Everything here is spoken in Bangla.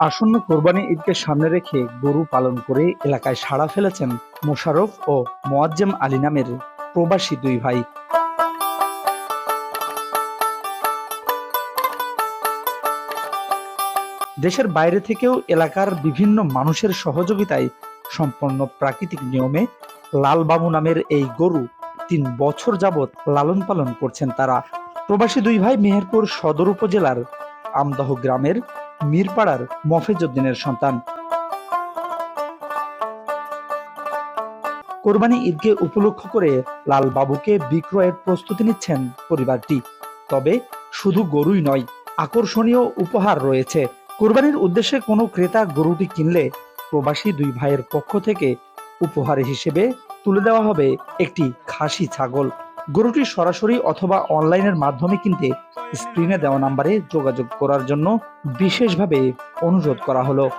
আসন্ন কোরবানি ঈদকে সামনে রেখে গরু পালন করে এলাকায় সাড়া ফেলেছেন মোশাররফ ও মোয়াজ্জেম আলী নামের প্রবাসী দুই ভাই। দেশের বাইরে থেকেও এলাকার বিভিন্ন মানুষের সহযোগিতায় সম্পন্ন প্রাকৃতিক নিয়মে লালবাবু নামের এই গরু তিন বছর যাবৎ লালন পালন করছেন তারা। প্রবাসী দুই ভাই মেহেরপুর সদর উপজেলার আমদহ গ্রামের মিরপাড়ার মফেজউদ্দিনের সন্তান। কোরবানি ঈদকে উপলক্ষ করে লাল বাবুকে বিক্রয়ের প্রস্তুতি নিচ্ছেন পরিবারটি। তবে শুধু গরুই নয়, আকর্ষণীয় উপহার রয়েছে। কোরবানির উদ্দেশ্যে কোনো ক্রেতা গরুটি কিনলে প্রবাসী দুই ভাইয়ের পক্ষ থেকে উপহার হিসেবে তুলে দেওয়া হবে একটি খাসি ছাগল। গরুটি সরাসরি অথবা অনলাইনের মাধ্যমে কিনতে স্ক্রিনে দেওয়া নাম্বারে যোগাযোগ করার জন্য বিশেষভাবে অনুরোধ করা হলো।